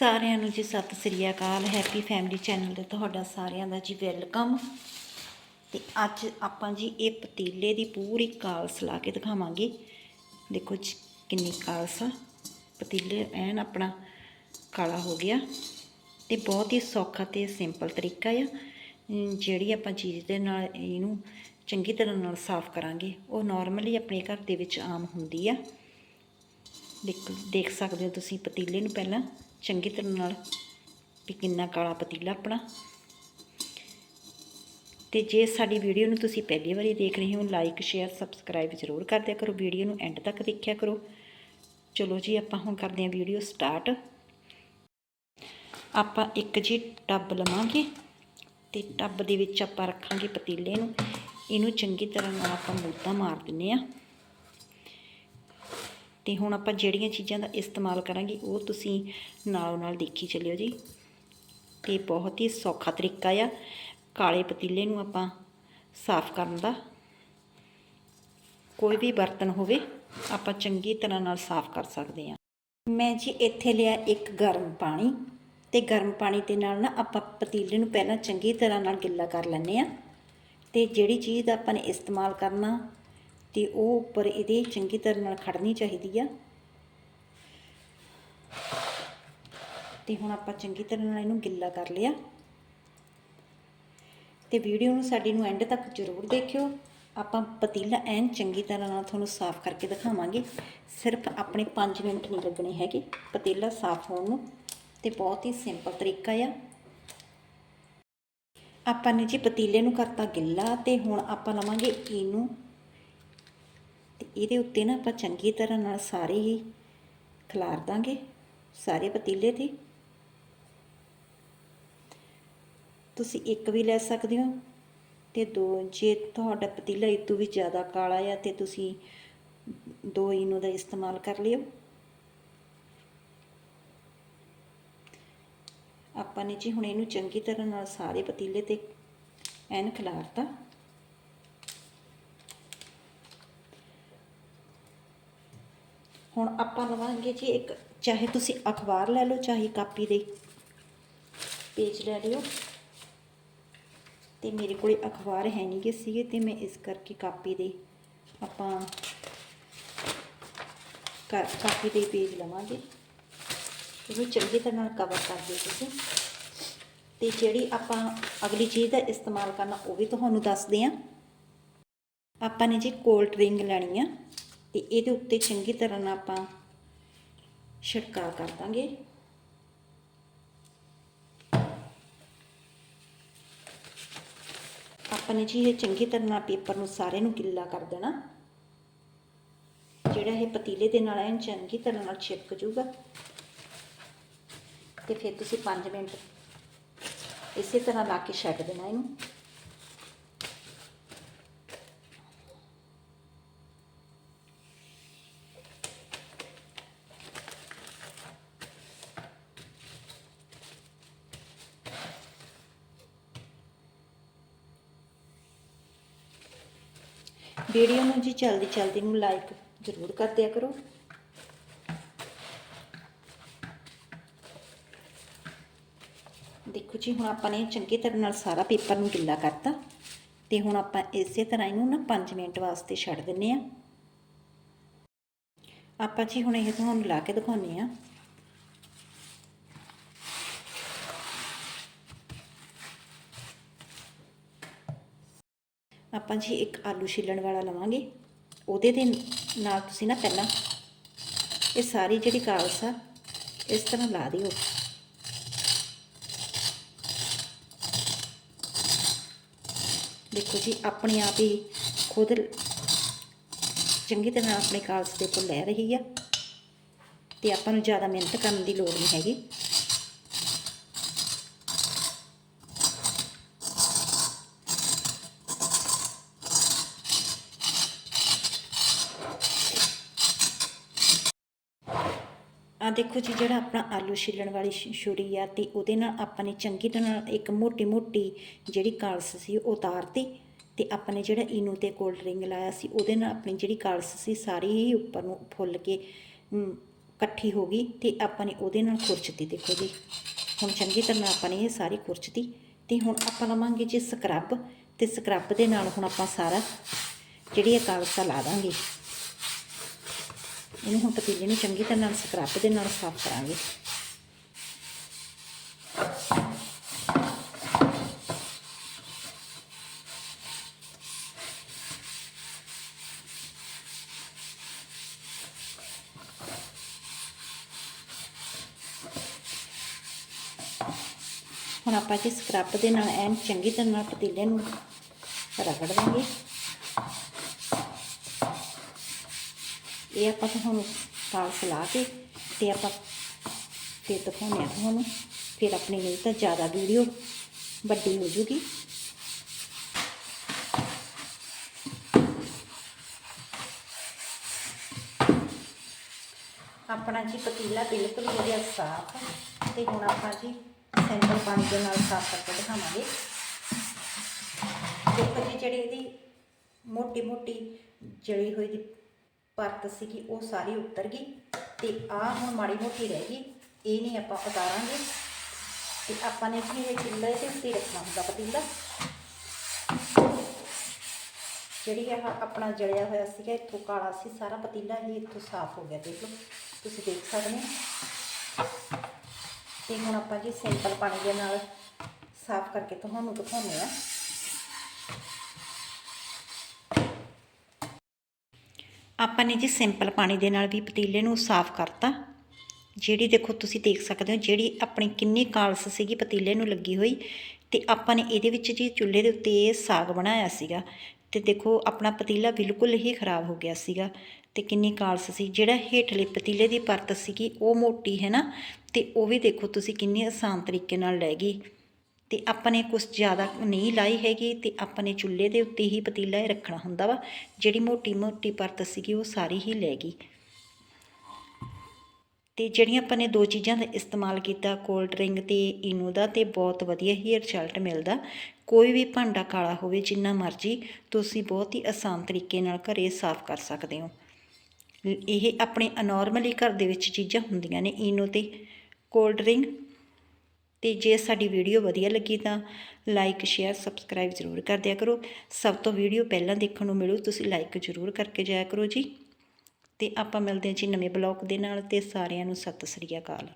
ਸਾਰਿਆਂ ਨੂੰ ਜੀ ਸਤਿ ਸ੍ਰੀ ਅਕਾਲ ਹੈਪੀ ਫੈਮਿਲੀ ਚੈਨਲ ਤੇ ਤੁਹਾਡਾ ਸਾਰਿਆਂ ਦਾ ਜੀ ਵੈਲਕਮ ਤੇ ਅੱਜ ਆਪਾਂ ਜੀ ਇਹ ਪਤੀਲੇ ਦੀ ਪੂਰੀ ਕਾਲਸ ਲਾ ਕੇ ਦਿਖਾਵਾਂਗੇ। ਦੇਖੋ ਜੀ ਕਿੰਨੀ ਕਾਲਸ ਆ। ਪਤੀਲੇ ਐਨ ਆਪਣਾ ਕਾਲਾ ਹੋ ਗਿਆ ਤੇ ਬਹੁਤ ਹੀ ਸੌਖਾ ਤੇ ਸਿੰਪਲ ਤਰੀਕਾ ਆ। ਜਿਹੜੀ ਆਪਾਂ ਚੀਜ਼ ਦੇ ਨਾਲ ਇਹਨੂੰ ਚੰਗੀ ਤਰ੍ਹਾਂ ਨਾਲ ਸਾਫ਼ ਕਰਾਂਗੇ, ਉਹ ਨਾਰਮਲੀ ਆਪਣੇ ਘਰ ਦੇ ਵਿੱਚ ਆਮ ਹੁੰਦੀ ਆ। ਦੇਖ ਦੇਖ ਸਕਦੇ ਹੋ ਤੁਸੀਂ ਪਤੀਲੇ ਨੂੰ ਪਹਿਲਾਂ ਚੰਗੀ ਤਰ੍ਹਾਂ ਨਾਲ ਵੀ ਕਿੰਨਾ ਕਾਲਾ ਪਤੀਲਾ ਆਪਣਾ। ਤੇ ਜੇ ਸਾਡੀ ਵੀਡੀਓ ਨੂੰ ਤੁਸੀਂ ਪਹਿਲੀ ਵਾਰੀ ਦੇਖ ਰਹੇ ਹੋ ਲਾਈਕ ਸ਼ੇਅਰ ਸਬਸਕ੍ਰਾਈਬ ਜ਼ਰੂਰ ਕਰ ਦਿਆ ਕਰੋ, ਵੀਡੀਓ ਨੂੰ ਐਂਡ ਤੱਕ ਦੇਖਿਆ ਕਰੋ। ਚਲੋ ਜੀ, ਆਪਾਂ ਹੁਣ ਕਰਦੇ ਹਾਂ ਵੀਡੀਓ ਸਟਾਰਟ ਆਪਾਂ ਇੱਕ ਜੀ ਟੱਬ ਲਵਾਂਗੇ ਤੇ ਟੱਬ ਦੇ ਵਿੱਚ ਆਪਾਂ ਰੱਖਾਂਗੇ ਪਤੀਲੇ ਨੂੰ। ਇਹਨੂੰ ਚੰਗੀ ਤਰ੍ਹਾਂ ਨਾਲ ਆਪਾਂ ਮੂਤਾ ਮਾਰ ਦਿੰਨੇ ਆ ਤੇ ਹੁਣ ਆਪਾਂ ਜਿਹੜੀਆਂ ਚੀਜ਼ਾਂ ਦਾ ਇਸਤੇਮਾਲ ਕਰਾਂਗੇ, ਉਹ ਤੁਸੀਂ ਨਾਲੋਂ ਨਾਲ ਦੇਖੀ ਚੱਲਿਓ ਜੀ। ਤੇ ਬਹੁਤ ਹੀ ਸੌਖਾ ਤਰੀਕਾ ਆ। ਕਾਲੇ ਪਤੀਲੇ ਨੂੰ ਆਪਾਂ ਸਾਫ਼ ਕਰਨ ਦਾ। ਕੋਈ ਵੀ ਬਰਤਨ ਹੋਵੇ, ਆਪਾਂ ਚੰਗੀ ਤਰ੍ਹਾਂ ਨਾਲ ਸਾਫ਼ ਕਰ ਸਕਦੇ ਹਾਂ। ਮੈਂ ਜੀ ਇੱਥੇ ਲਿਆ ਇੱਕ ਗਰਮ ਪਾਣੀ ਤੇ ਗਰਮ ਪਾਣੀ ਦੇ ਨਾਲ ਨਾ ਆਪਾਂ ਪਤੀਲੇ ਨੂੰ ਪਹਿਲਾਂ ਚੰਗੀ ਤਰ੍ਹਾਂ ਨਾਲ ਗਿੱਲਾ ਕਰ ਲੈਂਦੇ ਆ ਤੇ ਜਿਹੜੀ ਚੀਜ਼ ਦਾ ਆਪਾਂ ਨੇ ਇਸਤੇਮਾਲ ਕਰਨਾ ਤੇ ਉਹ ਉੱਪਰ ਇਹਦੇ ਚੰਗੀ ਤਰ੍ਹਾਂ ਨਾਲ ਖੜਨੀ ਚਾਹੀਦੀ ਆ। ਤੇ ਹੁਣ ਆਪਾਂ ਚੰਗੀ ਤਰ੍ਹਾਂ ਨਾਲ ਇਹਨੂੰ ਗਿੱਲਾ ਕਰ ਲਿਆ। ਤੇ ਵੀਡੀਓ ਨੂੰ ਸਾਡੀ ਨੂੰ ਐਂਡ ਤੱਕ ਜ਼ਰੂਰ ਦੇਖਿਓ। ਆਪਾਂ ਪਤੀਲਾ ਐਨ ਚੰਗੀ ਤਰ੍ਹਾਂ ਨਾਲ ਤੁਹਾਨੂੰ ਸਾਫ਼ ਕਰਕੇ ਦਿਖਾਵਾਂਗੇ। ਸਿਰਫ ਆਪਣੇ 5 ਮਿੰਟ ਨਹੀਂ ਲੱਗਣੇ ਹੈਗੇ ਪਤੀਲਾ ਸਾਫ਼ ਹੋਣ ਨੂੰ। ਤੇ ਬਹੁਤ ਹੀ ਸਿੰਪਲ ਤਰੀਕਾ ਆ। ਆਪਾਂ ਨੇ ਜੀ ਪਤੀਲੇ ਨੂੰ ਕਰਤਾ ਗਿੱਲਾ ਤੇ ਹੁਣ ਆਪਾਂ ਲਵਾਂਗੇ ਇਹਨੂੰ ਇਹਦੇ ਉੱਤੇ ਨਾ ਆਪਾਂ ਚੰਗੀ ਤਰ੍ਹਾਂ ਨਾਲ ਸਾਰੇ ਹੀ ਖਿਲਾਰ ਦਾਂਗੇ, ਸਾਰੇ ਪਤੀਲੇ ਤੇ। ਤੁਸੀਂ ਇੱਕ ਵੀ ਲੈ ਸਕਦੇ ਹੋ ਤੇ ਦੋ, ਜੇ ਤੁਹਾਡਾ ਪਤੀਲਾ ਇਹ ਵੀ ਜ਼ਿਆਦਾ ਕਾਲਾ ਆ ਤੇ ਤੁਸੀਂ ਦੋ ਇਨੋ ਦਾ ਇਸਤੇਮਾਲ ਕਰ ਲਿਓ। ਆਪਾਂ ਨੇ ਜੀ ਹੁਣ ਇਹਨੂੰ ਚੰਗੀ ਤਰ੍ਹਾਂ ਨਾਲ ਸਾਰੇ ਪਤੀਲੇ ਤੇ ਐਨ ਖਿਲਾਰਤਾ। ਹੁਣ ਆਪਾਂ ਲਵਾਂਗੇ ਜੀ ਇੱਕ, ਚਾਹੇ ਤੁਸੀਂ ਅਖਬਾਰ ਲੈ ਲਓ, ਚਾਹੇ ਕਾਪੀ ਦੇ ਪੇਜ ਲੈ ਲਿਓ। ਤੇ ਮੇਰੇ ਕੋਲੇ ਅਖਬਾਰ ਹੈ ਨਹੀਂ ਗੇ ਸੀਗੇ, ਤੇ ਮੈਂ ਇਸ ਕਰਕੇ ਕਾਪੀ ਦੇ ਆਪਾਂ ਕਾ- ਕਾਪੀ ਦੇ ਪੇਜ ਲਵਾਂਗੇ। ਇਹਨੂੰ ਚੰਗੀ ਤਰ੍ਹਾਂ ਨਾਲ ਕਵਰ ਕਰ ਦਿਓ ਤੁਸੀਂ। ਤੇ ਜਿਹੜੀ ਆਪਾਂ ਅਗਲੀ ਚੀਜ਼ ਦਾ ਇਸਤੇਮਾਲ ਕਰਨਾ, ਉਹ ਵੀ ਤੁਹਾਨੂੰ ਦੱਸਦੇ ਆ। ਆਪਾਂ ਨੇ ਜੀ ਕੋਲਡ ਡਰਿੰਕ ਲੈਣੀ ਆ। ਤੇ ਇਹਦੇ ਉੱਤੇ ਚੰਗੀ ਤਰ੍ਹਾਂ ਨਾਲ ਆਪਾਂ ਛਿੜਕਾਅ ਕਰ ਦਾਂਗੇ। ਆਪਾਂ ਨੇ ਜੀ ਇਹ ਚੰਗੀ ਤਰ੍ਹਾਂ ਨਾਲ ਪੇਪਰ ਨੂੰ ਸਾਰੇ ਨੂੰ ਗਿੱਲਾ ਕਰ ਦੇਣਾ। ਜਿਹੜਾ ਇਹ ਪਤੀਲੇ ਦੇ ਨਾਲ ਐਨ ਚੰਗੀ ਤਰ੍ਹਾਂ ਨਾਲ ਛਿਪਕ ਜੂਗਾ। ਤੇ ਫਿਰ ਤੁਸੀਂ 5 ਮਿੰਟ ਇਸੇ ਤਰ੍ਹਾਂ ਲਾ ਕੇ ਛੱਡ ਦੇਣਾ ਇਹਨੂੰ। ਵੀਡੀਓ ਨੂੰ ਜੀ ਜਲਦੀ ਜਲਦੀ ਨੂੰ ਲਾਈਕ ਜ਼ਰੂਰ ਕਰ ਦਿਆ ਕਰੋ। ਦੇਖੋ ਜੀ, ਹੁਣ ਆਪਾਂ ਨੇ ਚੰਗੀ ਤਰ੍ਹਾਂ ਨਾਲ ਸਾਰਾ ਪੇਪਰ ਨੂੰ ਗਿੱਲਾ ਕਰਤਾ ਤੇ ਹੁਣ ਆਪਾਂ ਇਸੇ ਤਰ੍ਹਾਂ ਇਹਨੂੰ ਨਾ 5 ਮਿੰਟ ਵਾਸਤੇ ਛੱਡ ਦਿੰਨੇ ਆ। ਆਪਾਂ ਜੀ ਹੁਣ ਇਹ ਤੁਹਾਨੂੰ ਲਾ ਕੇ ਦਿਖਾਉਨੇ ਆ ਆਪਾਂ ਜੀ ਇੱਕ ਆਲੂ ਛਿੱਲਣ ਵਾਲਾ ਲਵਾਂਗੇ। ਉਹਦੇ ਦੇ ਨਾਲ ਤੁਸੀਂ ਨਾ ਪਹਿਲਾਂ ਇਹ ਸਾਰੀ ਜਿਹੜੀ ਕਾਲਸ ਆ, ਇਸ ਤਰ੍ਹਾਂ ਲਾ ਦਿਓ। ਦੇਖੋ ਜੀ, ਆਪਣੇ ਆਪ ਹੀ ਖੁਦ ਚੰਗੀ ਤਰ੍ਹਾਂ ਆਪਣੇ ਕਾਲਸ ਦੇ ਉੱਪਰ ਲੈ ਰਹੀ ਆ। ਤੇ ਆਪਾਂ ਨੂੰ ਜ਼ਿਆਦਾ ਮਿਹਨਤ ਕਰਨ ਦੀ ਲੋੜ ਨਹੀਂ ਹੈਗੀ। ਆ ਦੇਖੋ ਜੀ, ਜਿਹੜਾ ਆਪਣਾ ਆਲੂ ਛਿੱਲਣ ਵਾਲੀ ਛ- ਛੁਰੀ ਆ ਤੇ ਉਹਦੇ ਨਾਲ ਆਪਾਂ ਨੇ ਚੰਗੀ ਤਰ੍ਹਾਂ ਇੱਕ ਮੋਟੀ ਮੋਟੀ ਜਿਹੜੀ ਕਾਲਸ ਸੀ ਉਹ ਉਤਾਰਤੀ ਤੇ ਆਪਾਂ ਨੇ ਜਿਹੜਾ ਇਨੋ ਤੇ ਕੋਲਡ ਡਰਿੰਕ ਲਾਇਆ ਸੀ, ਉਹਦੇ ਨਾਲ ਆਪਣੀ ਜਿਹੜੀ ਕਾਲਸ ਸੀ ਸਾਰੀ ਹੀ ਉੱਪਰ ਨੂੰ ਫੁੱਲ ਕੇ ਇਕੱਠੀ ਹੋ ਗਈ ਤੇ ਆਪਾਂ ਨੇ ਉਹਦੇ ਨਾਲ ਖੁਰਚਤੀ ਦੇਖੋ ਜੀ। ਹੁਣ ਚੰਗੀ ਤਰ੍ਹਾਂ ਆਪਾਂ ਨੇ ਇਹ ਸਾਰੀ ਖੁਰਚਤੀ ਤੇ ਹੁਣ ਆਪਾਂ ਲਵਾਂਗੇ ਜੀ ਸਕਰਬ ਤੇ ਸਕਰਬ ਦੇ ਨਾਲ ਹੁਣ ਆਪਾਂ ਸਾਰਾ ਜਿਹੜੀ ਇਹ ਕਾਗਜ਼ਾ ਲਾ ਦਾਂਗੇ। ਇਹਨੂੰ ਹੁਣ ਪਤੀਲੇ ਨੂੰ ਚੰਗੀ ਤਰ੍ਹਾਂ ਨਾਲ ਸਕਰਬ ਦੇ ਨਾਲ ਸਾਫ਼ ਕਰਾਂਗੇ। ਹੁਣ ਆਪਾਂ ਜੀ ਸਕਰਬ ਦੇ ਨਾਲ ਐਨ ਚੰਗੀ ਤਰ੍ਹਾਂ ਨਾਲ ਪਤੀਲੇ ਨੂੰ ਰਗੜ ਦਾਂਗੇ ਇਹ ਆਪਾਂ ਤੁਹਾਨੂੰ ਕਾਲਸ ਲਾ ਕੇ ਤੇ ਆਪਾਂ ਫਿਰ ਦਿਖਾਉਂਦੇ ਆ ਤੁਹਾਨੂੰ। ਫਿਰ ਆਪਣੀ ਨਹੀਂ ਤਾਂ ਜ਼ਿਆਦਾ ਵੀਡੀਓ ਵੱਡੀ ਹੋ ਜੂਗੀ। ਆਪਣਾ ਜੀ ਪਤੀਲਾ ਬਿਲਕੁਲ ਹੋ ਗਿਆ ਸਾਫ਼ ਤੇ ਹੁਣ ਆਪਾਂ ਜੀ ਸਿੰਪਲ ਪਾਣੀ ਦੇ ਨਾਲ ਸਾਫ਼ ਕਰਕੇ ਦਿਖਾਵਾਂਗੇ। ਦੇਖੋ ਜੀ, ਜਿਹੜੀ ਇਹਦੀ ਮੋਟੀ ਮੋਟੀ ਜਲੀ ਹੋਈ ਦੀ ਪਰਤ ਸੀਗੀ, ਉਹ ਸਾਰੀ ਉਤਰ ਗਈ ਤੇ ਆਹ ਹੁਣ ਮਾੜੀ ਮੋਟੀ ਰਹਿ ਗਈ। ਇਹ ਨਹੀਂ ਆਪਾਂ ਉਤਾਰਾਂਗੇ ਤੇ ਆਪਾਂ ਨੇ ਜੀ ਇਹ ਚੁੱਲ੍ਹੇ ਦੇ ਉੱਤੇ ਰੱਖਣਾ ਹੁੰਦਾ ਪਤੀਲਾ। ਜਿਹੜੀ ਇਹ ਆਪਣਾ ਜਲਿਆ ਹੋਇਆ ਸੀਗਾ, ਇੱਥੋਂ ਕਾਲਾ ਸੀ, ਸਾਰਾ ਪਤੀਲਾ ਹੀ ਇੱਥੋਂ ਸਾਫ਼ ਹੋ ਗਿਆ, ਦੇਖ ਲਓ। ਤੁਸੀਂ ਦੇਖ ਸਕਦੇ ਹੋ। ਤੇ ਹੁਣ ਆਪਾਂ ਜੀ ਸਿੰਪਲ ਪਾਣੀ ਦੇ ਨਾਲ ਸਾਫ਼ ਕਰਕੇ ਤੁਹਾਨੂੰ ਦਿਖਾਉਂਦੇ ਆ ਆਪਾਂ ਨੇ ਜੀ ਸਿੰਪਲ ਪਾਣੀ ਦੇ ਨਾਲ ਵੀ ਪਤੀਲੇ ਨੂੰ ਸਾਫ਼ ਕਰਤਾ। ਜਿਹੜੀ ਦੇਖੋ ਤੁਸੀਂ ਦੇਖ ਸਕਦੇ ਹੋ, ਜਿਹੜੀ ਆਪਣੀ ਕਿੰਨੀ ਕਾਲਸ ਸੀਗੀ ਪਤੀਲੇ ਨੂੰ ਲੱਗੀ ਹੋਈ, ਤੇ ਆਪਾਂ ਨੇ ਇਹਦੇ ਵਿੱਚ ਜੀ ਚੁੱਲ੍ਹੇ ਦੇ ਉੱਤੇ ਸਾਗ ਬਣਾਇਆ ਸੀਗਾ। ਤੇ ਦੇਖੋ ਆਪਣਾ ਪਤੀਲਾ ਬਿਲਕੁਲ ਹੀ ਖਰਾਬ ਹੋ ਗਿਆ ਸੀਗਾ, ਤੇ ਕਿੰਨੀ ਕਾਲਸ ਸੀ। ਜਿਹੜਾ ਹੇਠਲੇ ਪਤੀਲੇ ਦੀ ਪਰਤ ਸੀਗੀ, ਉਹ ਮੋਟੀ ਹੈ ਨਾ, ਤੇ ਉਹ ਵੀ ਦੇਖੋ ਤੁਸੀਂ ਕਿੰਨੀ ਆਸਾਨ ਤਰੀਕੇ ਨਾਲ ਲੈ ਗਈ। ਤੇ ਆਪਾਂ ਨੇ ਕੁਝ ਜ਼ਿਆਦਾ ਨਹੀਂ ਲਾਈ ਹੈਗੀ ਤੇ ਆਪਾਂ ਨੇ ਚੁੱਲ੍ਹੇ ਦੇ ਉੱਤੇ ਹੀ ਪਤੀਲਾ ਹੀ ਰੱਖਣਾ ਹੁੰਦਾ ਵਾ, ਜਿਹੜੀ ਮੋਟੀ ਮੋਟੀ ਪਰਤ ਸੀਗੀ ਉਹ ਸਾਰੀ ਹੀ ਲੈ ਗਈ। ਤੇ ਜਿਹੜੀਆਂ ਆਪਾਂ ਨੇ ਦੋ ਚੀਜ਼ਾਂ ਦਾ ਇਸਤੇਮਾਲ ਕੀਤਾ ਕੋਲਡ ਡਰਿੰਕ ਤੇ ਇਨੋ ਦਾ ਤੇ ਬਹੁਤ ਵਧੀਆ ਹੀ ਰਿਜ਼ਲਟ ਮਿਲਦਾ। ਕੋਈ ਵੀ ਭਾਂਡਾ ਕਾਲਾ ਹੋਵੇ, ਜਿੰਨਾ ਮਰਜ਼ੀ ਤੁਸੀਂ ਬਹੁਤ ਹੀ ਆਸਾਨ ਤਰੀਕੇ ਨਾਲ ਘਰੇ ਸਾਫ਼ ਕਰ ਸਕਦੇ ਹੋ। ਇਹ ਆਪਣੇ ਅਨੋਰਮਲੀ ਘਰ ਦੇ ਵਿੱਚ ਚੀਜ਼ਾਂ ਹੁੰਦੀਆਂ ਨੇ ਇਨੋ ਤੇ ਕੋਲਡ ਡਰਿੰਕ ਤੇ ਜੇ ਸਾਡੀ ਵੀਡੀਓ ਵਧੀਆ ਲੱਗੀ ਤਾਂ ਲਾਈਕ ਸ਼ੇਅਰ ਸਬਸਕ੍ਰਾਈਬ ਜ਼ਰੂਰ ਕਰ ਦਿਆ ਕਰੋ। ਸਭ ਤੋਂ ਵੀਡੀਓ ਪਹਿਲਾਂ ਦੇਖਣ ਨੂੰ ਮਿਲੂ, ਤੁਸੀਂ ਲਾਈਕ ਜ਼ਰੂਰ ਕਰਕੇ ਜਾਇਆ ਕਰੋ ਜੀ। ਤੇ ਆਪਾਂ ਮਿਲਦੇ ਹਾਂ ਜੀ ਨਵੇਂ ਬਲੌਗ ਦੇ ਨਾਲ, ਤੇ ਸਾਰਿਆਂ ਨੂੰ ਸਤਿ ਸ੍ਰੀ ਅਕਾਲ।